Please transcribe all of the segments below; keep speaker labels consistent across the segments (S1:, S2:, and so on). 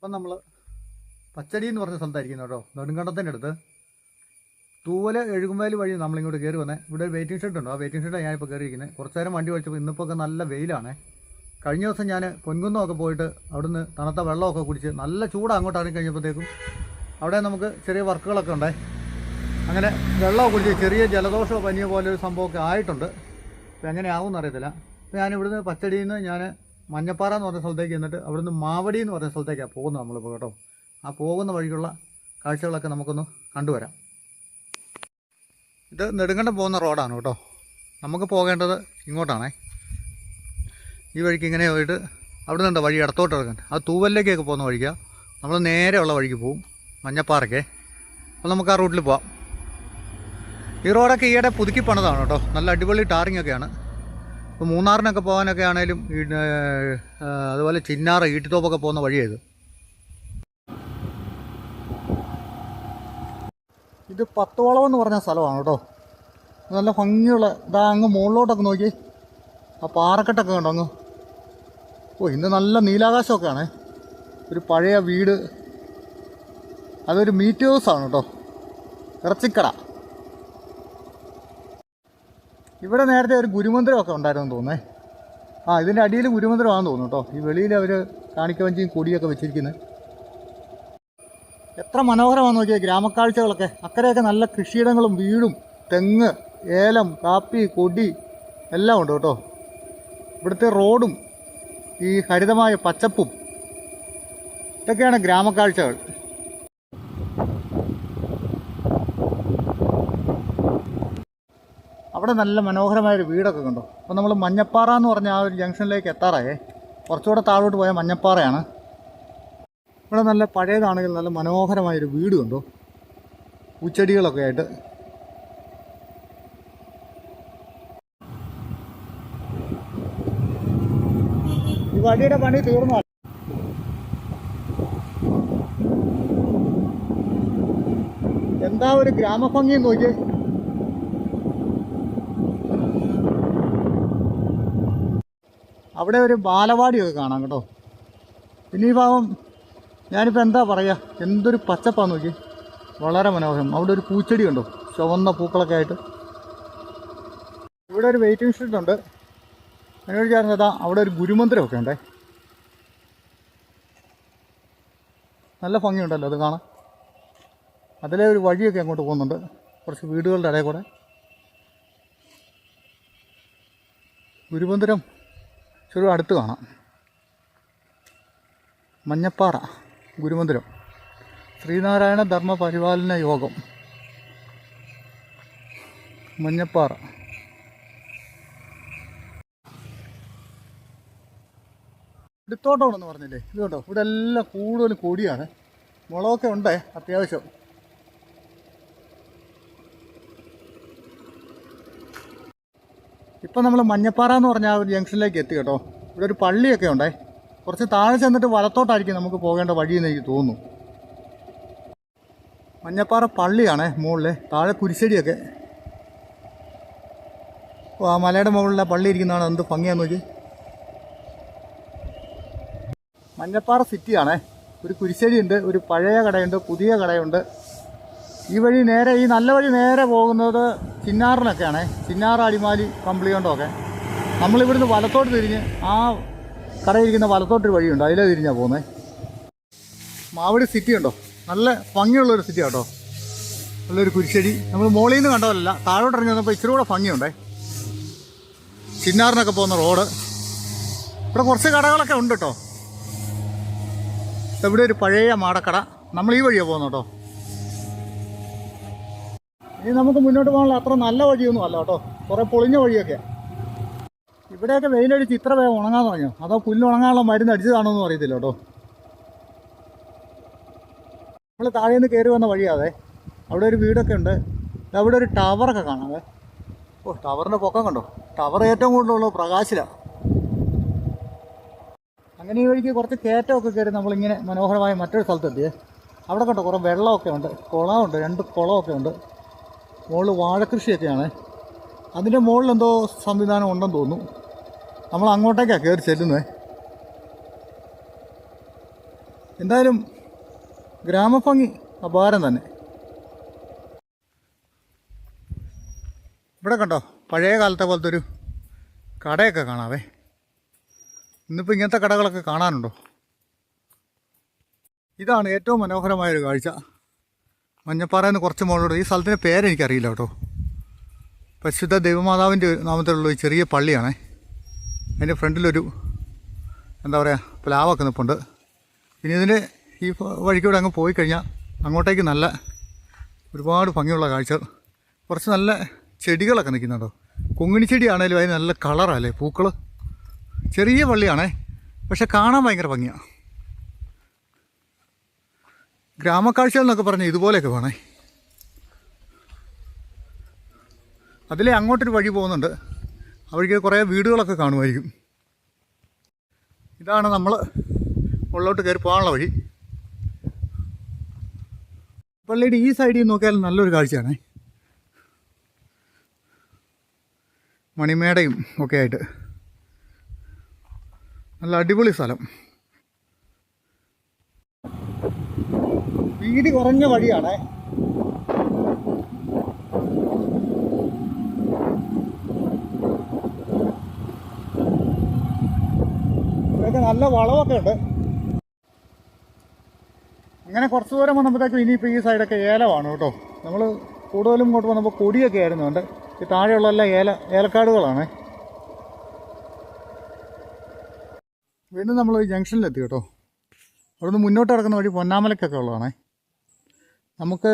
S1: ഇപ്പം നമ്മൾ പച്ചടി എന്ന് പറഞ്ഞ സ്ഥലത്തായിരിക്കുന്നു കേട്ടോ. നെടുങ്കണ്ടത്തിന്റെ അടുത്ത്. തൂവല എഴുകുമ്പോൾ വഴി നമ്മളിങ്ങോട്ട് കയറി വന്നേ. ഇവിടെ ഒരു വെയിറ്റിംഗ് ഷെഡ് ഉണ്ടോ. ആ വെയിറ്റിംഗ് ഷെഡാണ് ഞാനിപ്പോൾ കയറിയിരിക്കുന്നത് കുറച്ച് നേരം വണ്ടി വലിച്ചപ്പോൾ ഇന്നിപ്പോൾ ഒക്കെ നല്ല വെയിലാണ്. കഴിഞ്ഞ ദിവസം ഞാൻ പൊൻകുന്നമൊക്കെ പോയിട്ട് അവിടുന്ന് തണുത്ത വെള്ളമൊക്കെ കുടിച്ച് നല്ല ചൂട് അങ്ങോട്ട് ഇറങ്ങി കഴിഞ്ഞപ്പോഴത്തേക്കും അവിടെ നമുക്ക് ചെറിയ വർക്കുകളൊക്കെ ഉണ്ടേ. അങ്ങനെ വെള്ളമൊക്കെ കുടിച്ച് ചെറിയ ജലദോഷമോ പനിയോ പോലെ ഒരു സംഭവമൊക്കെ ആയിട്ടുണ്ട്. അപ്പോൾ എങ്ങനെയാവും എന്നറിയത്തില്ല അപ്പോൾ ഞാൻ ഇവിടുന്ന് പച്ചടിയിൽ നിന്ന് ഞാൻ മഞ്ഞപ്പാറ എന്ന് പറഞ്ഞ സ്ഥലത്തേക്ക് എന്നിട്ട് അവിടുന്ന് മാവടി എന്ന് പറഞ്ഞ സ്ഥലത്തേക്കാണ് പോകുന്നത് നമ്മളിപ്പോൾ കേട്ടോ. ആ പോകുന്ന വഴിക്കുള്ള കാഴ്ചകളൊക്കെ നമുക്കൊന്ന് കണ്ടുവരാം. ഇത് നെടുങ്കണ്ടം പോകുന്ന റോഡാണ് കേട്ടോ. നമുക്ക് പോകേണ്ടത് ഇങ്ങോട്ടാണേ. ഈ വഴിക്ക് ഇങ്ങനെ പോയിട്ട് അവിടെ നിന്നുണ്ട് വഴി ഇടത്തോട്ട് ഇറങ്ങാൻ? ആ തൂവലിലേക്കൊക്കെ പോകുന്ന വഴിക്കാണ് നമ്മൾ നേരെയുള്ള വഴിക്ക് പോവും മഞ്ഞപ്പാറയ്ക്ക് അപ്പോൾ നമുക്ക് ആ റൂട്ടിൽ പോവാം. ഈ റോഡൊക്കെ ഈയിടെ പുതുക്കി പണിതാണ് കേട്ടോ. നല്ല അടിപൊളി ടാറിങ്ങൊക്കെയാണ് ഇപ്പോൾ മൂന്നാറിനൊക്കെ പോകാനൊക്കെ ആണേലും അതുപോലെ ചിന്നാറ് ഈട്ടിത്തോപ്പൊക്കെ പോകുന്ന വഴിയേത്. ഇത് പത്തോളം എന്ന് പറഞ്ഞ സ്ഥലമാണ് കേട്ടോ. നല്ല ഭംഗിയുള്ള ഇതാ അങ്ങ് മുകളിലോട്ടൊക്കെ നോക്കി. ആ പാറക്കെട്ടൊക്കെ കണ്ടോ അങ്ങ്? ഓ ഇന്ന് നല്ല നീലാകാശമൊക്കെയാണേ. ഒരു പഴയ വീട്. അതൊരു മീറ്റ് ഹൗസാണ് കേട്ടോ. ഇറച്ചിക്കട. ഇവിടെ നേരത്തെ ഒരു ഗുരുമന്ദിരമൊക്കെ ഉണ്ടായിരുന്നു തോന്നേ ആ ഇതിന്റെ അടിയിൽ ഗുരുമന്ദിരമാണെന്ന് തോന്നുന്നു കേട്ടോ. ഈ വെളിയിൽ അവർ കാണിക്കവഞ്ചിയും കൊടിയൊക്കെ വെച്ചിരിക്കുന്നത് എത്ര മനോഹരമാണെന്ന് നോക്കിയാൽ ഗ്രാമക്കാഴ്ചകളൊക്കെ. അക്കരെയൊക്കെ നല്ല കൃഷിയിടങ്ങളും വീടും തെങ്ങ് ഏലം കാപ്പി കൊടി എല്ലാം ഉണ്ട് കേട്ടോ. ഇവിടുത്തെ റോഡും ഈ ഹരിതമായ പച്ചപ്പും ഇതൊക്കെയാണ് ഗ്രാമക്കാഴ്ചകൾ. അവിടെ നല്ല മനോഹരമായൊരു വീടൊക്കെ കണ്ടു? അപ്പോൾ നമ്മൾ മഞ്ഞപ്പാറ എന്ന് പറഞ്ഞ ആ ഒരു ജംഗ്ഷനിലേക്ക് എത്താറായേ. കുറച്ചുകൂടെ താഴോട്ട് പോയാൽ മഞ്ഞപ്പാറയാണ്. ഇവിടെ നല്ല പഴയതാണെങ്കിൽ നല്ല മനോഹരമായൊരു വീട് കണ്ടു? പൂച്ചെടികളൊക്കെ ആയിട്ട്. ഈ വഴിയുടെ പണി തീർന്നു. എന്താ ഒരു ഗ്രാമഭംഗി നോക്കിയേ. അവിടെ ഒരു ബാലവാടിയൊക്കെ കാണാം കേട്ടോ. പിന്നെ ഈ ഭാഗം ഞാനിപ്പോൾ എന്താ പറയുക എന്തൊരു പച്ചപ്പാന്ന് നോക്കി വളരെ മനോഹരം. അവിടെ ഒരു പൂച്ചെടി ഉണ്ടോ ചുവന്ന പൂക്കളൊക്കെ ആയിട്ട്. ഇവിടെ ഒരു വെയിറ്റിംഗ് ഷെഡ് ഉണ്ട്. എന്നോട് ചേർന്നതാ അവിടെ ഒരു ഗുരുമന്ദിരമൊക്കെ ഉണ്ടേ. നല്ല ഭംഗിയുണ്ടല്ലോ അത് കാണാൻ. അതിലെ ഒരു വഴിയൊക്കെ അങ്ങോട്ട് പോകുന്നുണ്ട്. കുറച്ച് വീടുകളുടെ ഇടയിൽ കൂടെ. ഗുരുമന്ദിരം ചെറു അടുത്ത് കാണാം. മഞ്ഞപ്പാറ ഗുരുമന്ദിരം. ശ്രീനാരായണ ധർമ്മ പരിപാലന യോഗം. മഞ്ഞപ്പാറ. എടുത്തോട്ടമാണെന്ന് പറഞ്ഞില്ലേ? ഇതുകൊണ്ടോ കണ്ടോ? ഇവിടെ എല്ലാം കൂടുതലും കൂടിയാണ്. മുളകൊക്കെ ഉണ്ട് അത്യാവശ്യം. ഇപ്പം നമ്മൾ മഞ്ഞപ്പാറ എന്ന് പറഞ്ഞ ആ ഒരു ജംഗ്ഷനിലേക്ക് എത്തി കേട്ടോ. ഇവിടെ ഒരു പള്ളിയൊക്കെ ഉണ്ടേ. കുറച്ച് താഴെ ചെന്നിട്ട് വലത്തോട്ടായിരിക്കും നമുക്ക് പോകേണ്ട വഴിയെന്ന് എനിക്ക് തോന്നുന്നു. മഞ്ഞപ്പാറ പള്ളിയാണേ മുകളിൽ താഴെ കുരിശടിയൊക്കെ. ഓ ആ മലയുടെ മുകളിലെ പള്ളി ഇരിക്കുന്നതാണ് എന്ത് ഭംഗിയാന്ന് നോക്കി. മഞ്ഞപ്പാറ സിറ്റിയാണേ. ഒരു കുരിശടിയുണ്ട് ഒരു പഴയ കടയുണ്ട് പുതിയ കടയുണ്ട്. ഈ വഴി നേരെ ഈ നല്ല വഴി നേരെ പോകുന്നത് ചിന്നാറിനൊക്കെയാണേ. ചിന്നാർ അടിമാലി കമ്പിളികൊണ്ടൊക്കെ നമ്മളിവിടുന്ന് വലത്തോട്ട് തിരിഞ്ഞ് ആ കടയിരിക്കുന്ന വലത്തോട്ടൊരു വഴിയുണ്ട്. അതിലേ തിരിഞ്ഞാണ് പോകുന്നത് മാവടി സിറ്റി ഉണ്ടോ? നല്ല ഭംഗിയുള്ളൊരു സിറ്റി കേട്ടോ നല്ലൊരു കുരിശ്ശടി നമ്മൾ മോളിൽ നിന്ന് കണ്ടതല്ല താഴോട്ട് ഇറങ്ങി വന്നപ്പോൾ ഇച്ചിരി കൂടെ ഭംഗിയുണ്ടേ. ചിന്നാറിനൊക്കെ പോകുന്ന റോഡ്. ഇവിടെ കുറച്ച് കടകളൊക്കെ ഉണ്ട് കേട്ടോ ഇവിടെ ഒരു പഴയ മാടക്കട. നമ്മൾ ഈ വഴിയാണ് പോകുന്നത് കേട്ടോ ഇനി നമുക്ക് മുന്നോട്ട് പോകാനുള്ള അത്ര നല്ല വഴിയൊന്നും അല്ല കേട്ടോ. കുറേ പൊളിഞ്ഞ വഴിയൊക്കെയാണ് ഇവിടെയൊക്കെ വെയിലടിച്ച് ഇത്ര വേഗം ഉണങ്ങാൻ തുടങ്ങിയോ? അതോ പുല്ല് ഉണങ്ങാനുള്ള മരുന്ന് അടിച്ചതാണോ എന്ന് അറിയത്തില്ല കേട്ടോ. നമ്മൾ താഴെ നിന്ന് കയറി വന്ന വഴിയാതെ അവിടെ ഒരു വീടൊക്കെ ഉണ്ട്. അവിടെ ഒരു ടവറൊക്കെ കാണാതെ ഓ ടവറിന്റെ പൊക്കം കണ്ടോ? ടവർ ഏറ്റവും കൂടുതലുള്ളത് പ്രകാശിലാണ് അങ്ങനെ ഈ വഴിക്ക് കുറച്ച് കയറ്റമൊക്കെ കയറി നമ്മളിങ്ങനെ മനോഹരമായ മറ്റൊരു സ്ഥലത്തെത്തിയേ. അവിടെ കണ്ടോ കുറേ വെള്ളമൊക്കെ ഉണ്ട്. കുളമുണ്ട് രണ്ട് കുളമൊക്കെ ഉണ്ട്. മുകളിൽ വാഴക്കൃഷിയൊക്കെയാണ്. അതിന്റെ മുകളിൽ എന്തോ സംവിധാനം ഉണ്ടെന്ന് തോന്നുന്നു. നമ്മൾ അങ്ങോട്ടേക്കാണ് കയറി ചെല്ലുന്നത് എന്തായാലും ഗ്രാമഭംഗി അപാരം തന്നെ. ഇവിടെ കണ്ടോ പഴയ കാലത്തെ പോലത്തെ ഒരു കടയൊക്കെ കാണാവേ. ഇന്നിപ്പോൾ ഇങ്ങനത്തെ കടകളൊക്കെ കാണാനുണ്ടോ? ഇതാണ് ഏറ്റവും മനോഹരമായൊരു കാഴ്ച. മഞ്ഞപ്പാറയിൽ നിന്ന് കുറച്ച് മുകളിലോട്ട് ഈ സ്ഥലത്തിന്റെ പേരെനിക്കറിയില്ല കേട്ടോ. പരിശുദ്ധ ദൈവമാതാവിന്റെ നാമത്തിലുള്ള ഒരു ചെറിയ പള്ളിയാണേ. അതിന്റെ ഫ്രണ്ടിലൊരു എന്താ പറയുക പ്ലാവൊക്കെ നിൽപ്പുണ്ട് പിന്നെ ഇതിന്റെ ഈ വഴിക്കൂടെ അങ്ങ് പോയി കഴിഞ്ഞാൽ അങ്ങോട്ടേക്ക് നല്ല ഒരുപാട് ഭംഗിയുള്ള കാഴ്ച. കുറച്ച് നല്ല ചെടികളൊക്കെ നിൽക്കുന്നുണ്ടോ. കൊങ്ങിണി ചെടിയാണേലും അതിന് നല്ല കളറല്ലേ പൂക്കൾ ചെറിയ പള്ളിയാണേ. പക്ഷെ കാണാൻ ഭയങ്കര ഭംഗിയാണ് ഗ്രാമക്കാഴ്ചകൾ എന്നൊക്കെ പറഞ്ഞ് ഇതുപോലെയൊക്കെ വേണേ. അതിലെ അങ്ങോട്ടൊരു വഴി പോകുന്നുണ്ട്. ആ വഴിക്ക് കുറേ വീടുകളൊക്കെ കാണുമായിരിക്കും. ഇതാണ് നമ്മൾ ഉള്ളോട്ട് കയറി പോകാനുള്ള വഴി. പള്ളിയുടെ ഈ സൈഡിൽ നോക്കിയാൽ നല്ലൊരു കാഴ്ചയാണേ. മണിമേടയും ഒക്കെ ആയിട്ട്. നല്ല അടിപൊളി സ്ഥലം. വീതി കുറഞ്ഞ വഴിയാണേ. ഇവിടെയൊക്കെ നല്ല വളവൊക്കെ ഉണ്ട്. അങ്ങനെ കുറച്ച് ദൂരം വന്നപ്പോഴത്തേക്കും ഇനിയിപ്പോൾ ഈ സൈഡൊക്കെ ഏലമാണ് കേട്ടോ. നമ്മൾ കൂടുതലും ഇങ്ങോട്ട് വന്നപ്പോൾ കൊടിയൊക്കെ ആയിരുന്നു ഉണ്ട് ഈ താഴെയുള്ള എല്ലാം ഏല ഏലക്കാടുകളാണ്. വീണ്ടും നമ്മൾ ജംഗ്ഷനിലെത്തി കേട്ടോ. അവിടുന്ന് മുന്നോട്ട് കിടക്കുന്ന വഴി പൊന്നാമലക്കൊക്കെ ഉള്ളതാണേ. നമുക്ക്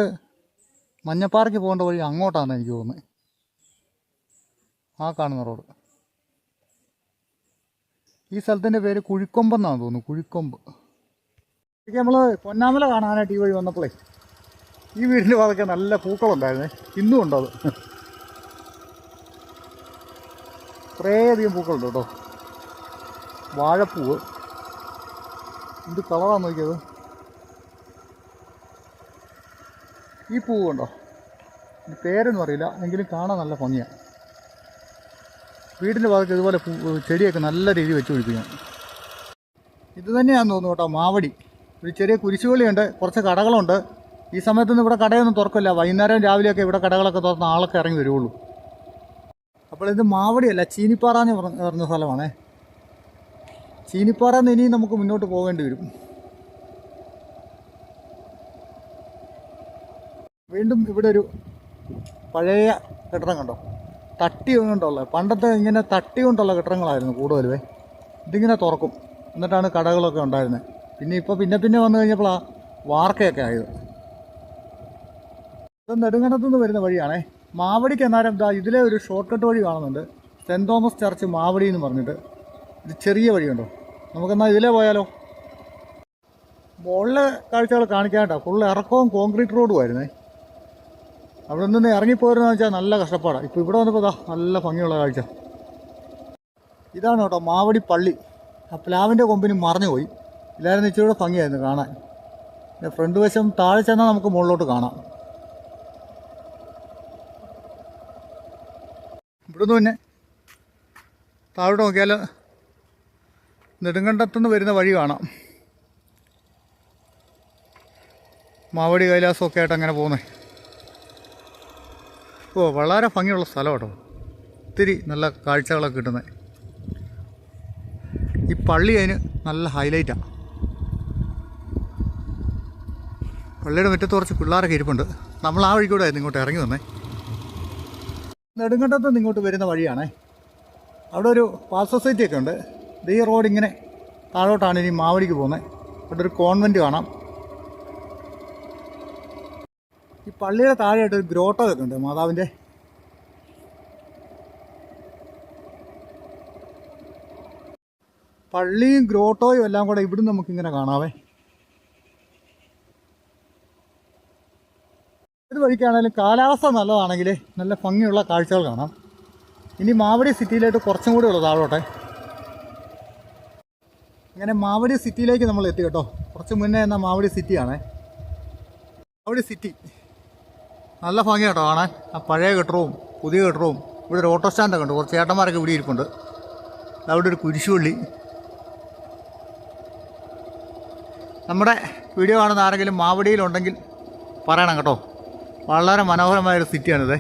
S1: മഞ്ഞപ്പാറയ്ക്ക് പോകേണ്ട വഴി അങ്ങോട്ടാണ് എനിക്ക് തോന്നുന്നത്. ആ കാണുന്ന റോഡ്. ഈ സ്ഥലത്തിന്റെ പേര് കുഴിക്കൊമ്പെന്നാണ് തോന്നുന്നു കുഴിക്കൊമ്പ്. ശരിക്കും നമ്മൾ പൊന്നാമല കാണാനായിട്ട് ഈ വഴി വന്നപ്പോഴേ ഈ വീടിന്റെ വാതൊക്കെ നല്ല പൂക്കളുണ്ടായിരുന്നേ. ഇന്നും ഉണ്ടോ അത് കുറേയധികം പൂക്കളുണ്ട് കേട്ടോ. വാഴപ്പൂവ്. എന്ത് കളറാണ് നോക്കിയത്? ഈ പൂവ് കണ്ടോ? ഇതിന് പേരൊന്നും അറിയില്ല. എങ്കിലും കാണാൻ നല്ല ഭംഗിയാണ് വീടിന്റെ ഭാഗത്ത് ഇതുപോലെ ചെടിയൊക്കെ നല്ല രീതിയിൽ വെച്ച് പിടിപ്പിക്കണം ഇത് തന്നെയാണെന്ന് തോന്നുന്നു കേട്ടോ മാവടി. ഒരു ചെറിയ കുരിശുപള്ളിയുണ്ട് കുറച്ച് കടകളുണ്ട്. ഈ സമയത്തൊന്നും ഇവിടെ കടയൊന്നും തുറക്കില്ല. വൈകുന്നേരം രാവിലെയൊക്കെ ഇവിടെ കടകളൊക്കെ തുറന്ന് ആളൊക്കെ ഇറങ്ങി വരുള്ളൂ അപ്പോൾ ഇത് മാവടിയല്ല ചീനിപ്പാറ എന്ന് പറഞ്ഞ സ്ഥലമാണേ. ചീനിപ്പാറ എന്ന് ഇനിയും നമുക്ക് മുന്നോട്ട് പോകേണ്ടി വരും. വീണ്ടും ഇവിടെ ഒരു പഴയ കെട്ടിടം കണ്ടോ? തട്ടി കൊണ്ടുള്ള പണ്ടത്തെ ഇങ്ങനെ തട്ടി കൊണ്ടുള്ള കെട്ടിടങ്ങളായിരുന്നു കൂടുതലുമേ ഇതിങ്ങനെ തുറക്കും. എന്നിട്ടാണ് കടകളൊക്കെ ഉണ്ടായിരുന്നത് പിന്നെ ഇപ്പോൾ പിന്നെ പിന്നെ വന്നു കഴിഞ്ഞപ്പോഴാണ് വാർക്കയൊക്കെ ആയത്. ഇത് നെടുങ്കണ്ടത്തുനിന്ന് വരുന്ന വഴിയാണേ. മാവടിക്ക് എന്നാലും ഇതാ ഇതിലെ ഒരു ഷോർട്ട് കട്ട് വഴി കാണുന്നുണ്ട്. സെന്റ് തോമസ് ചർച്ച് മാവടി എന്ന് പറഞ്ഞിട്ട്. ഇത് ചെറിയ വഴിയുണ്ടോ നമുക്കെന്നാൽ ഇതിലേ പോയാലോ? മുകളിലെ കാഴ്ചകൾ കാണിക്കാനായിട്ടാണ് ഫുള്ള് ഇറക്കവും കോൺക്രീറ്റ് റോഡും ആയിരുന്നേ. അവിടെ നിന്ന് ഇറങ്ങിപ്പോരുന്ന വെച്ചാൽ നല്ല കഷ്ടപ്പാടാണ് ഇപ്പോൾ ഇവിടെ വന്നപ്പോൾ ഇതാ നല്ല ഭംഗിയുള്ള കാഴ്ച. ഇതാണ് കേട്ടോ മാവടി പള്ളി. ആ പ്ലാവിന്റെ കൊമ്പിന് മറഞ്ഞു പോയി ഇല്ലായിരുന്നു ഇച്ചിരി കൂടെ ഭംഗിയായിരുന്നു കാണാൻ. പിന്നെ ഫ്രണ്ട് വശം താഴെ ചെന്നാൽ നമുക്ക് മുകളിലോട്ട് കാണാം. ഇവിടുന്ന് പിന്നെ താഴോട്ട് നോക്കിയാൽ നെടുങ്കണ്ടത്തുനിന്ന് വരുന്ന വഴി കാണാം. മാവടി കൈലാസമൊക്കെ ആയിട്ട് അങ്ങനെ പോകുന്നത് ഓ വളരെ ഭംഗിയുള്ള സ്ഥലം കേട്ടോ ഒത്തിരി നല്ല കാഴ്ചകളൊക്കെ കിട്ടുന്നത് ഈ പള്ളി അതിന് നല്ല ഹൈലൈറ്റാണ് പള്ളിയുടെ മുറ്റത്ത് കുറച്ച് പിള്ളേരൊക്കെ ഇരിപ്പുണ്ട്. നമ്മൾ ആ വഴി കൂടെ ആയിരുന്നു ഇങ്ങോട്ട് ഇറങ്ങി വന്നേ. നെടുങ്കണ്ടത്ത് നിന്ന് ഇങ്ങോട്ട് വരുന്ന വഴിയാണേ. അവിടെ ഒരു പാൽ സൊസൈറ്റിയൊക്കെ ഉണ്ട്. ഈ റോഡ് ഇങ്ങനെ താഴോട്ടാണ് ഇനി മാവടിക്ക് പോകുന്നത് അവിടെ ഒരു കോൺവെന്റ് കാണാം. ഈ പള്ളിയുടെ താഴെയായിട്ട് ഒരു ഗ്രോട്ടോ ഒക്കെ ഉണ്ട്. മാതാവിന്റെ പള്ളിയും ഗ്രോട്ടോയും എല്ലാം കൂടെ ഇവിടുന്ന് നമുക്കിങ്ങനെ കാണാവേ. ഏത് വഴിക്കാണെങ്കിലും കാലാവസ്ഥ നല്ലതാണെങ്കിൽ നല്ല ഭംഗിയുള്ള കാഴ്ചകൾ കാണാം. ഇനി മാവടി സിറ്റിയിലോട്ട് കുറച്ചും കൂടി ഉള്ളു താഴോട്ടെ. അങ്ങനെ മാവടി സിറ്റിയിലേക്ക് നമ്മൾ എത്തി കേട്ടോ. കുറച്ച് മുന്നേ എന്ന മാവടി സിറ്റിയാണേ. മാവടി സിറ്റി. നല്ല ഭംഗി കേട്ടോ കാണാൻ. ആ പഴയ കെട്ടറവും പുതിയ കെട്ടറവും ഇവിടെ ഒരു ഓട്ടോ സ്റ്റാൻഡൊക്കെ ഉണ്ട്. കുറച്ച് ചേട്ടന്മാരൊക്കെ ഇവിടെ ഇരിപ്പുണ്ട്. അവിടെ ഒരു കുരിശുപള്ളി. നമ്മുടെ വീഡിയോ കാണുന്ന ആരെങ്കിലും മാവടിയിലുണ്ടെങ്കിൽ പറയണം കേട്ടോ. വളരെ മനോഹരമായൊരു സിറ്റിയാണിത്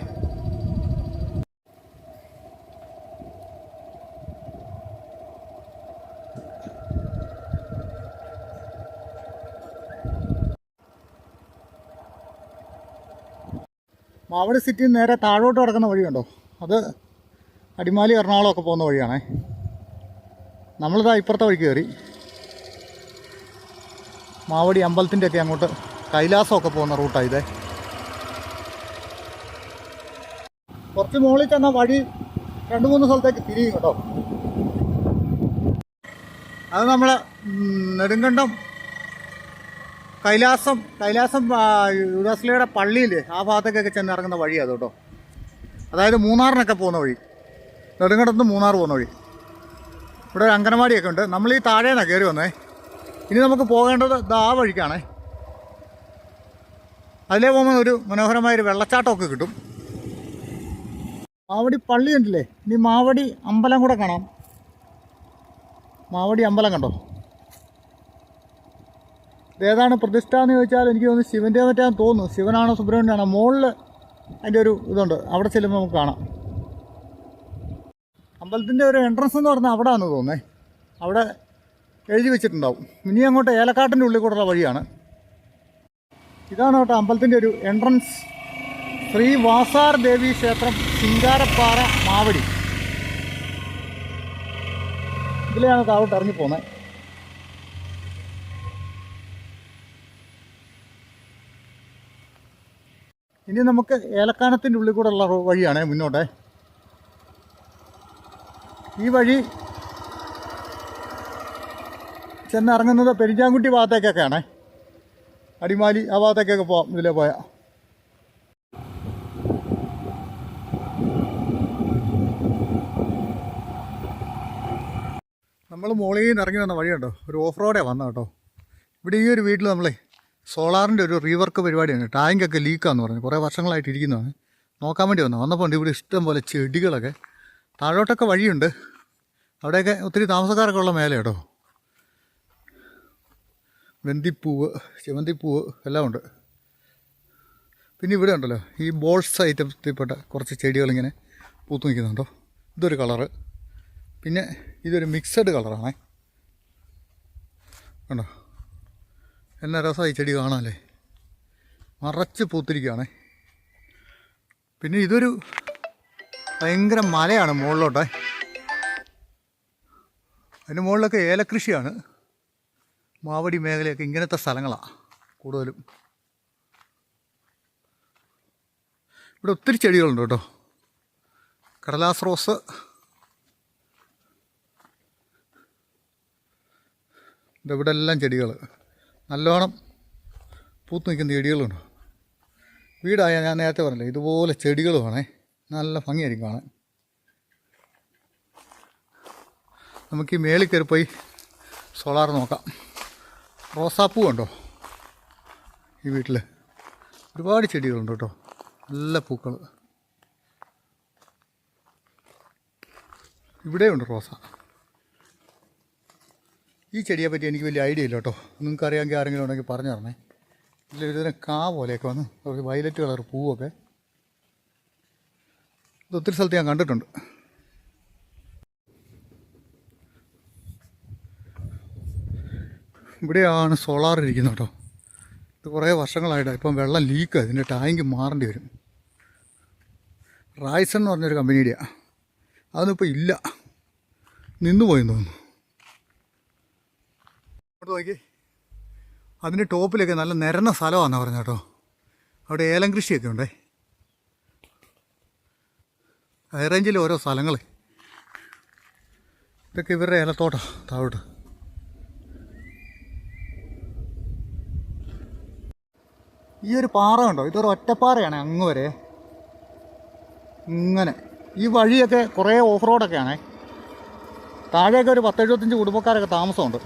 S1: മാവടി സിറ്റി നേരെ താഴോട്ട് കിടക്കുന്ന വഴിയുണ്ടോ അത് അടിമാലി എറണാകുളം ഒക്കെ പോകുന്ന വഴിയാണേ. നമ്മളിതാ ഇപ്പുറത്തെ വഴി കയറി മാവടി അമ്പലത്തിന്റെ ഒക്കെ അങ്ങോട്ട് കൈലാസമൊക്കെ പോകുന്ന റൂട്ടാണ് ഇതേ. കുറച്ച് മുകളിൽ ചെന്ന വഴി രണ്ട് മൂന്ന് സ്ഥലത്തേക്ക് തിരിയും കേട്ടോ. അത് നമ്മൾ നെടുങ്കണ്ടം കൈലാസം കൈലാസം യുദാസ്ലിയുടെ പള്ളിയിൽ ആ ഭാഗത്തേക്കൊക്കെ ചെന്ന് ഇറങ്ങുന്ന വഴിയാണ് കേട്ടോ. അതായത് മൂന്നാറിനൊക്കെ പോകുന്ന വഴി. നെടുങ്കണ്ടത്ത് മൂന്നാർ പോകുന്ന വഴി. ഇവിടെ ഒരു അംഗനവാടിയൊക്കെ ഉണ്ട്. നമ്മൾ ഈ താഴേന്നാണ് കയറി വന്നേ. ഇനി നമുക്ക് പോകേണ്ടത് ഇതാ ആ വഴിക്കാണേ. അതിലേ പോകുമ്പോൾ ഒരു മനോഹരമായൊരു വെള്ളച്ചാട്ടമൊക്കെ കിട്ടും. മാവടി പള്ളി ഉണ്ടല്ലേ? ഇനി മാവടി അമ്പലം കൂടെ കാണാം. മാവടി അമ്പലം കണ്ടോ? ഇതേതാണ് പ്രതിഷ്ഠ എന്ന് ചോദിച്ചാൽ എനിക്ക് തോന്നുന്നു ശിവന്റെ മറ്റാന്ന് തോന്നുന്നു. ശിവനാണോ സുബ്രഹ്മണ്യനാണോ? മുകളിൽ അതിന്റെ ഒരു ഇതുണ്ട്. അവിടെ ചെല്ലുമ്പോൾ നമുക്ക് കാണാം. അമ്പലത്തിന്റെ ഒരു എൻട്രൻസ് എന്ന് പറഞ്ഞാൽ അവിടെ ആണെന്ന് തോന്നുന്നേ. അവിടെ എഴുതി വെച്ചിട്ടുണ്ടാവും. ഇനി അങ്ങോട്ട് ഏലക്കാട്ടിന്റെ ഉള്ളിൽ കൂടെയുള്ള വഴിയാണ്. ഇതാണ് കേട്ടോ അമ്പലത്തിന്റെ ഒരു എൻട്രൻസ് ശ്രീ വാസാർ ദേവി ക്ഷേത്രം ശിങ്കാരപ്പാറ മാവടി. ഇതിലെയാണ് താവോട്ട് ഇറങ്ങി ഇനി നമുക്ക് ഏലക്കാനത്തിന്റെ ഉള്ളിൽ കൂടെ ഉള്ള വഴിയാണ് മുന്നോട്ട്. ഈ വഴി ചെന്നിറങ്ങുന്നത് പെരിഞ്ചാങ്കുട്ടി ഭാഗത്തേക്കൊക്കെയാണേ. അടിമാലി ആ ഭാഗത്തേക്കൊക്കെ പോവാം ഇതിലേ പോയാൽ നമ്മൾ മുകളിൽ നിന്ന് ഇറങ്ങി വന്ന വഴിയുണ്ടോ? ഒരു ഓഫ് റോഡേ വന്ന കേട്ടോ? ഇവിടെ ഈ ഒരു വീട്ടിൽ നമ്മളെ സോളാറിന്റെ ഒരു റീവർക്ക് പരിപാടിയാണ്. ടാങ്കൊക്കെ ലീക്കാന്ന് പറഞ്ഞു. കുറേ വർഷങ്ങളായിട്ട് ഇരിക്കുന്നതാണ്. നോക്കാൻ വേണ്ടി വന്നു വന്നപ്പോൾ ഇവിടെ ഇഷ്ടം പോലെ ചെടികളൊക്കെ. താഴോട്ടൊക്കെ വഴിയുണ്ട്. അവിടെയൊക്കെ ഒത്തിരി താമസക്കാരൊക്കെ ഉള്ള മേലെ കേട്ടോ വെന്തിപ്പൂവ് ചെവന്തിപ്പൂവ് എല്ലാം ഉണ്ട്. പിന്നെ ഇവിടെ ഉണ്ടല്ലോ. ഈ ബോൾസ് ഐറ്റത്തിൽപ്പെട്ട കുറച്ച് ചെടികളിങ്ങനെ പൂത്തു നിൽക്കുന്നുണ്ടോ? ഇതൊരു കളറ്. പിന്നെ ഇതൊരു മിക്സഡ് കളറാണേ. കണ്ടോ? എന്നാ രസമായി ചെടി കാണാമല്ലേ മറച്ച് പൂത്തിരിക്കുകയാണേ. പിന്നെ ഇതൊരു ഭയങ്കര മലയാണ് മുകളിലോട്ടെ. അതിന് മുകളിലൊക്കെ ഏലക്കൃഷിയാണ്. മാവടി മേഖലയൊക്കെ ഇങ്ങനത്തെ സ്ഥലങ്ങളാണ് കൂടുതലും. ഇവിടെ ഒത്തിരി ചെടികളുണ്ട് കേട്ടോ. കടലാസ് റോസ്. ഇവിടെ എല്ലാം ചെടികൾ നല്ലോണം പൂത്ത് നിൽക്കുന്ന ചെടികളുണ്ട്. വീടായ ഞാൻ നേരത്തെ പറഞ്ഞില്ലേ ഇതുപോലെ ചെടികൾ വേണേ നല്ല ഭംഗിയായിരിക്കും കാണാൻ. നമുക്ക് ഈ മേളിൽ കയറി പോയി സോളാർ നോക്കാം. റോസാപ്പൂ ഉണ്ടോ? ഈ വീട്ടിൽ ഒരുപാട് ചെടികളുണ്ട് കേട്ടോ. നല്ല പൂക്കൾ ഇവിടെയുണ്ട് റോസ. ഈ ചെടിയെ പറ്റി എനിക്ക് വലിയ ഐഡിയ ഇല്ല കേട്ടോ. നിങ്ങൾക്ക് അറിയാമെങ്കിൽ ആരെങ്കിലും ഉണ്ടെങ്കിൽ പറഞ്ഞു തരണേ. ഇതിൽ ഇതിന് കാ പോലെയൊക്കെ വന്ന് കുറച്ച് വയലറ്റ് കളർ പൂവൊക്കെ. ഇത് ഒത്തിരി സ്ഥലത്ത് ഞാൻ കണ്ടിട്ടുണ്ട്. ഇവിടെയാണ് സോളാർ ഇരിക്കുന്നത് കേട്ടോ. ഇത് കുറേ വർഷങ്ങളായിട്ട്. ഇപ്പം വെള്ളം ലീക്ക് ഇതിന്റെ ടാങ്ക് മാറേണ്ടി വരും. റായ്സൺ എന്ന് പറഞ്ഞൊരു കമ്പനിയുടെയാണ് അതൊന്നും ഇപ്പോൾ ഇല്ല. നിന്നു പോയെന്ന് തോന്നുന്നു. അങ്ങോട്ട് നോക്കി. അതിന്റെ ടോപ്പിലൊക്കെ നല്ല നിരന്ന സ്ഥലമാണെന്നാണ് പറഞ്ഞത് കേട്ടോ. അവിടെ ഏലം കൃഷിയൊക്കെ ഉണ്ടേ. ഹൈറേഞ്ചിൽ ഓരോ സ്ഥലങ്ങൾ ഇതൊക്കെ ഇവരുടെ ഏലത്തോട്ടം താഴോട്ട്. ഈ ഒരു പാറ ഉണ്ടോ ഇതൊരു ഒറ്റപ്പാറയാണ് അങ്ങ് വരെ. ഇങ്ങനെ. ഈ വഴിയൊക്കെ കുറേ ഓഫ് റോഡൊക്കെയാണേ താഴെയൊക്കെ ഒരു പത്തെഴുപത്തഞ്ച് കുടുംബക്കാരൊക്കെ താമസമുണ്ട്.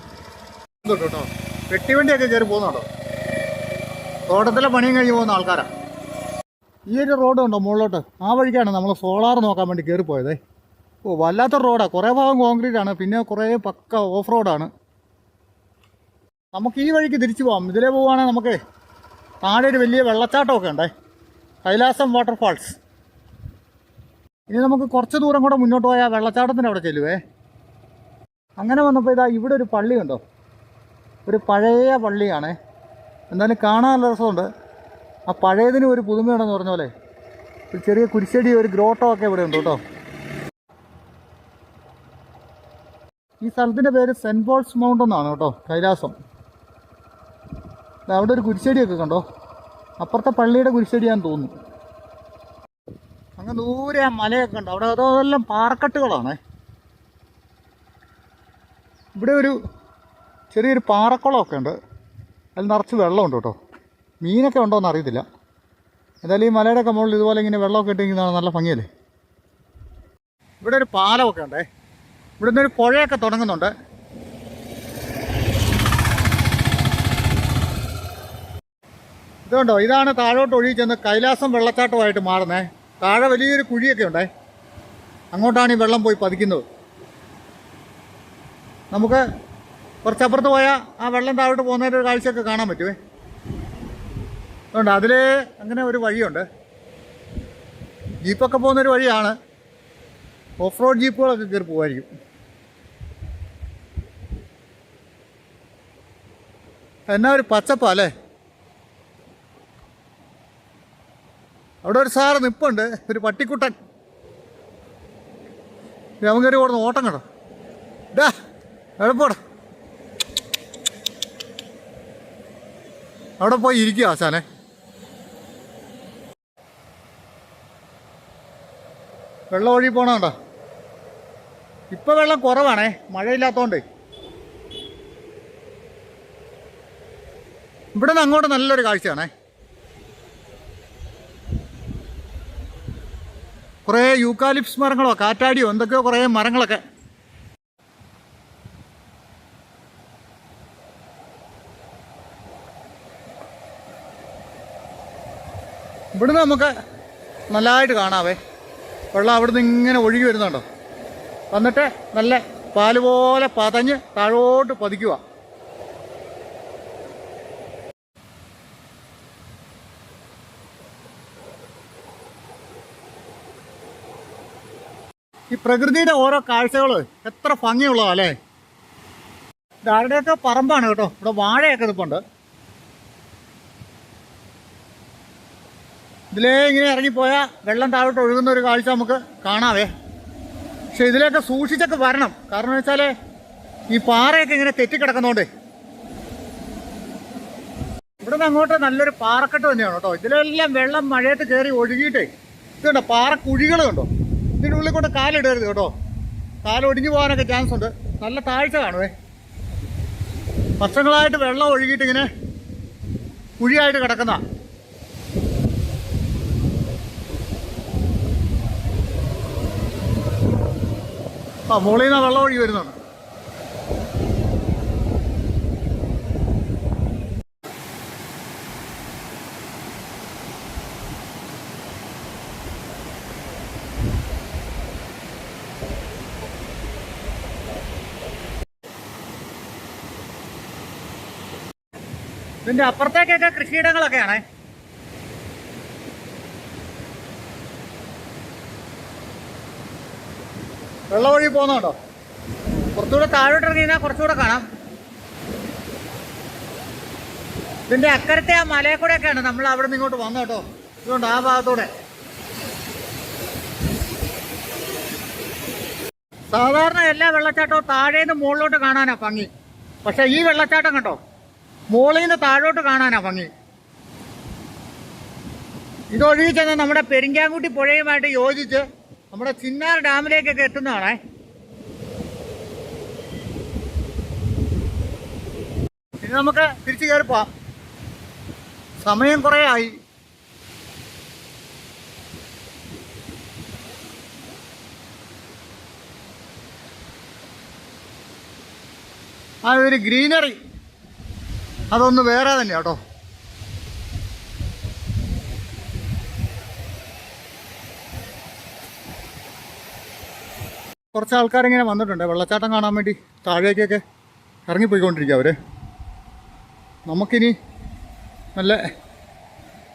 S1: കേട്ടോ വെട്ടിവണ്ടിയൊക്കെ കയറി പോകുന്നുണ്ടോ? തോട്ടത്തിലെ പണിയും കഴിഞ്ഞ് പോകുന്ന ആൾക്കാരാണ് ഈ ഒരു റോഡ് ഉണ്ടോ മുകളിലോട്ട്? ആ വഴിക്കാണ് നമ്മൾ സോളാർ നോക്കാൻ വേണ്ടി കയറി പോയതേ. ഓ വല്ലാത്ത റോഡാണ് കുറേ ഭാഗം കോൺക്രീറ്റ് ആണ്. പിന്നെ കുറേ പക്ക ഓഫ് റോഡാണ് നമുക്ക് ഈ വഴിക്ക് തിരിച്ചു പോകാം ഇതിലേ പോവുകയാണെങ്കിൽ നമുക്ക് താഴെ ഒരു വലിയ വെള്ളച്ചാട്ടമൊക്കെ ഉണ്ടേ. കൈലാസം വാട്ടർഫാൾസ് ഇനി നമുക്ക് കുറച്ച് ദൂരം കൂടെ മുന്നോട്ട് പോയാൽ വെള്ളച്ചാട്ടത്തിന്റെ അവിടെ ചെല്ലുവേ. അങ്ങനെ വന്നപ്പോൾ ഇതാ ഇവിടെ ഒരു പള്ളി ഉണ്ടോ ഒരു പഴയ പള്ളിയാണേ. എന്തായാലും കാണാൻ നല്ല രസമുണ്ട്. ആ പഴയതിന് ഒരു പുതുമയുണ്ടെന്ന് പറഞ്ഞ പോലെ. ഒരു ചെറിയ കുരിശടി ഒരു ഗ്രോട്ടോ ഒക്കെ ഇവിടെ ഉണ്ട് കേട്ടോ. ഈ സ്ഥലത്തിന്റെ പേര് സെന്റ് പോൾസ് മൗണ്ട് എന്നാണ് കേട്ടോ കൈലാസം. അവിടെ ഒരു കുരിശടിയൊക്കെ കണ്ടോ? അപ്പുറത്തെ പള്ളിയുടെ കുരിശടിയാന്ന് തോന്നുന്നു. അങ്ങ് ദൂരെ ആ മലയൊക്കെ ഉണ്ട്. അവിടെ അതെല്ലാം പാറക്കെട്ടുകളാണ്. ഇവിടെ ഒരു ചെറിയൊരു പാറക്കുളമൊക്കെ ഉണ്ട്. അതിൽ നിറച്ച് വെള്ളമുണ്ട് കേട്ടോ. മീനൊക്കെ ഉണ്ടോ എന്ന് അറിയത്തില്ല. എന്തായാലും ഈ മലയുടെ ഒക്കെ മുകളിൽ ഇതുപോലെ ഇങ്ങനെ വെള്ളമൊക്കെ ഇട്ടിരിക്കുന്നതാണ് നല്ല ഭംഗിയല്ലേ? ഇവിടെ ഒരു പാലമൊക്കെ ഉണ്ടേ. ഇവിടെ നിന്നൊരു പുഴയൊക്കെ തുടങ്ങുന്നുണ്ട്. ഇതുണ്ടോ ഇതാണ് താഴോട്ട് ഒഴുകി ചെന്ന് കൈലാസം വെള്ളച്ചാട്ടമായിട്ട് മാറുന്നത് താഴെ വലിയൊരു കുഴിയൊക്കെ ഉണ്ടേ. അങ്ങോട്ടാണ് ഈ വെള്ളം പോയി പതിക്കുന്നത്. നമുക്ക് കുറച്ചപ്പുറത്ത് പോയാൽ ആ വെള്ളം താഴോട്ട് പോകുന്നതിന്റെ ഒരു കാഴ്ചയൊക്കെ കാണാൻ പറ്റുമേ അതുകൊണ്ട് അതിൽ അങ്ങനെ ഒരു വഴിയുണ്ട്. ജീപ്പൊക്കെ പോകുന്നൊരു വഴിയാണ്. ഓഫ് റോഡ് ജീപ്പുകളൊക്കെ കയറി പോകുമായിരിക്കും എന്നാ ഒരു പച്ചപ്പാ അല്ലേ? അവിടെ ഒരു സാറ് നിപ്പുണ്ട് ഒരു പട്ടിക്കുട്ടൻ. അവൻ കയറി ഓട്ടം കണ്ടോ? ഡാ എളുപ്പടാ അവിടെ പോയി ഇരിക്കുക ആശാനെ. വെള്ളം ഒഴുകി പോണോണ്ടോ ഇപ്പൊ വെള്ളം കുറവാണേ മഴയില്ലാത്തോണ്ട്. ഇവിടെ നിന്ന് അങ്ങോട്ട് നല്ലൊരു കാഴ്ചയാണേ. കുറേ യൂക്കാലിപ്സ് മരങ്ങളോ കാറ്റാടിയോ എന്തൊക്കെയോ കുറേ മരങ്ങളൊക്കെ ഇവിടുന്ന് നമുക്ക് നല്ലതായിട്ട് കാണാവേ. വെള്ളം അവിടെ നിന്ന് ഇങ്ങനെ ഒഴുകി വരുന്നുണ്ടോ? വന്നിട്ട് നല്ല പാൽ പോലെ പതഞ്ഞ് താഴോട്ട് പതിക്കുക. ഈ പ്രകൃതിയുടെ ഓരോ കാഴ്ചകൾ എത്ര ഭംഗിയുള്ളതാ അല്ലേ? ഇതാരുടെയൊക്കെ പറമ്പാണ് കേട്ടോ. ഇവിടെ വാഴയൊക്കെ നിൽപ്പുണ്ട് ഇതിലേ ഇങ്ങനെ ഇറങ്ങിപ്പോയാൽ വെള്ളം താഴോട്ട് ഒഴുകുന്ന ഒരു കാഴ്ച നമുക്ക് കാണാവേ. പക്ഷെ ഇതിലൊക്കെ സൂക്ഷിച്ചൊക്കെ വരണം. കാരണം വെച്ചാൽ ഈ പാറയൊക്കെ ഇങ്ങനെ തെറ്റിക്കിടക്കുന്നോണ്ട്. ഇവിടെ നിന്ന് അങ്ങോട്ട് നല്ലൊരു പാറക്കെട്ട് തന്നെയാണ് കേട്ടോ. ഇതിലെല്ലാം വെള്ളം മഴയത്ത് കയറി ഒഴുകിയിട്ടേ. ഇതുണ്ടോ പാറ കുഴികൾ കണ്ടോ? ഇതിന്റെ ഉള്ളിൽ കൊണ്ട് കാലിടരുത് കേട്ടോ. കാലൊടിഞ്ഞു പോകാനൊക്കെ ചാൻസ് ഉണ്ട്. നല്ല താഴ്ച കാണുവേ. വർഷങ്ങളായിട്ട് വെള്ളം ഒഴുകിയിട്ട് ഇങ്ങനെ കുഴിയായിട്ട് കിടക്കുന്ന ആ മുകളിൽ നിന്ന് വെള്ളം ഒഴുകി വരുന്നുണ്ട് ഇതിന്റെ അപ്പുറത്തേക്കൊക്കെ കൃഷിയിടങ്ങളൊക്കെയാണേ. വെള്ളം വഴി പോകുന്നുണ്ടോ? കുറച്ചുകൂടെ താഴോട്ട് ഇറങ്ങി കുറച്ചുകൂടെ കാണാം. ഇതിന്റെ അക്കരത്തെ ആ മലയെ കൂടെയൊക്കെയാണ് നമ്മൾ അവിടെ നിന്ന് ഇങ്ങോട്ട് വന്നു കേട്ടോ. ഇതുകൊണ്ട് ആ ഭാഗത്തൂടെ. സാധാരണ എല്ലാ വെള്ളച്ചാട്ടവും താഴേന്ന് മുകളിലോട്ട് കാണാനാ ഭംഗി. പക്ഷെ ഈ വെള്ളച്ചാട്ടം കണ്ടോ? മുകളിൽ നിന്ന് താഴോട്ട് കാണാനാ ഭംഗി. ഇത് ഒഴുകി ചെന്ന് നമ്മുടെ പെരിങ്കാൻകുട്ടി പുഴയുമായിട്ട് യോജിച്ച് നമ്മുടെ ചിന്നാർ ഡാമിലേക്കൊക്കെ എത്തുന്നതാണേ ഇനി നമുക്ക് തിരിച്ചു കയറി പോവാം. സമയം കുറേ ആയി. ആ ഒരു ഗ്രീനറി. അതൊന്ന് വേറെ തന്നെ കേട്ടോ. കുറച്ച് ആൾക്കാരിങ്ങനെ വന്നിട്ടുണ്ട്. വെള്ളച്ചാട്ടം കാണാൻ വേണ്ടി താഴേക്കൊക്കെ ഇറങ്ങിപ്പോയിക്കൊണ്ടിരിക്കുക അവർ നമുക്കിനി നല്ല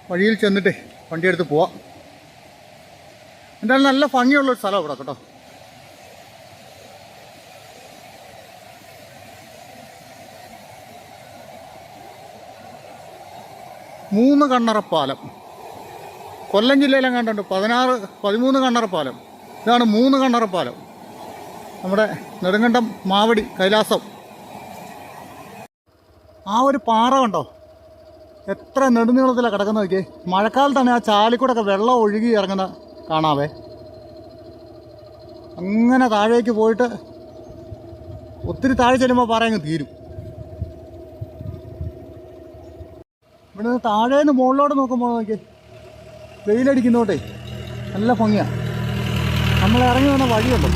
S1: വഴിയിൽ ചെന്നിട്ട് വണ്ടിയെടുത്ത് പോവാം. എന്തായാലും നല്ല ഭംഗിയുള്ളൊരു സ്ഥലം ഇവിടെ കേട്ടോ. മൂന്ന് കണ്ണറപ്പാലം. കൊല്ലം ജില്ലയിലെങ്ങാണ്ടുണ്ട് പതിനാറ് പതിമൂന്ന് കണ്ണറപ്പാലം. ഇതാണ് മൂന്ന് കണ്ണറപ്പാലം. നമ്മുടെ നെടുങ്കണ്ടം മാവടി കൈലാസം. ആ ഒരു പാറ കണ്ടോ? എത്ര നെടുനീളത്തിലാണ് കിടക്കുന്ന നോക്കിയേ. മഴക്കാലത്താണ് ആ ചാലിക്കൂടെ ഒക്കെ വെള്ളം ഒഴുകി ഇറങ്ങുന്ന കാണാവേ. അങ്ങനെ താഴേക്ക് പോയിട്ട് ഒത്തിരി താഴെ ചെല്ലുമ്പോൾ പാറയങ്ങ് തീരും. ഇവിടെ നിന്ന് താഴേന്ന് മുകളിലോട്ട് നോക്കുമ്പോൾ നോക്കി വെയിലടിക്കുന്നോട്ടെ നല്ല ഭംഗിയാണ് നമ്മൾ ഇറങ്ങി വന്ന വഴിയുണ്ടോ?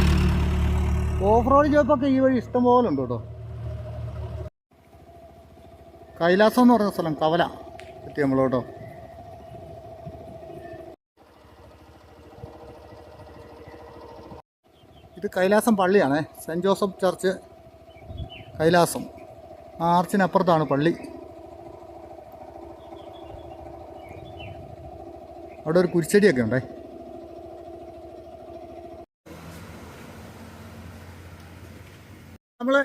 S1: ഓഫ് റോഡ് ജോപ്പൊക്കെ ഈ വഴി ഇഷ്ടംപോലെ ഉണ്ട് കേട്ടോ. കൈലാസം എന്ന് പറഞ്ഞ സ്ഥലം കവല എത്തി നമ്മളോട്ടോ ഇത് കൈലാസം പള്ളിയാണേ സെന്റ് ജോസഫ് ചർച്ച് കൈലാസം. ആ ആർച്ചിനപ്പുറത്താണ് പള്ളി. അവിടെ ഒരു കുരിച്ചടിയൊക്കെ ഉണ്ടേ. നമ്മൾ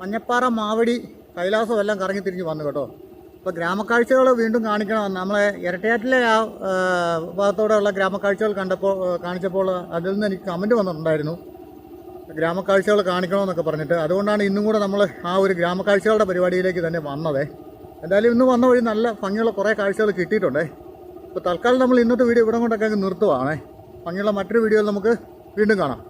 S1: മഞ്ഞപ്പാറ മാവടി കൈലാസം എല്ലാം കറങ്ങി തിരിഞ്ഞ് വന്നു കേട്ടോ. അപ്പോൾ ഗ്രാമക്കാഴ്ചകൾ വീണ്ടും കാണിക്കണം നമ്മളെ ഇരട്ടയാറ്റിലെ ആ ഭാഗത്തോടെയുള്ള ഗ്രാമക്കാഴ്ചകൾ കണ്ടപ്പോൾ കാണിച്ചപ്പോൾ അതിൽ നിന്ന് എനിക്ക് കമന്റ് വന്നിട്ടുണ്ടായിരുന്നു. ഗ്രാമക്കാഴ്ചകൾ കാണിക്കണമെന്നൊക്കെ പറഞ്ഞിട്ട് അതുകൊണ്ടാണ് ഇന്നും കൂടെ നമ്മൾ ആ ഒരു ഗ്രാമക്കാഴ്ചകളുടെ പരിപാടിയിലേക്ക് തന്നെ വന്നത്. എന്തായാലും ഇന്ന് വന്ന വഴി നല്ല ഭംഗിയുള്ള കുറേ കാഴ്ചകൾ കിട്ടിയിട്ടുണ്ട്. അപ്പോൾ തൽക്കാലം നമ്മൾ ഇന്നത്തെ വീഡിയോ ഇവിടെ കൊണ്ടൊക്കെ അങ്ങ് നിർത്തുവാണേ. ഭംഗിയുള്ള മറ്റൊരു വീഡിയോയിൽ നമുക്ക് വീണ്ടും കാണാം.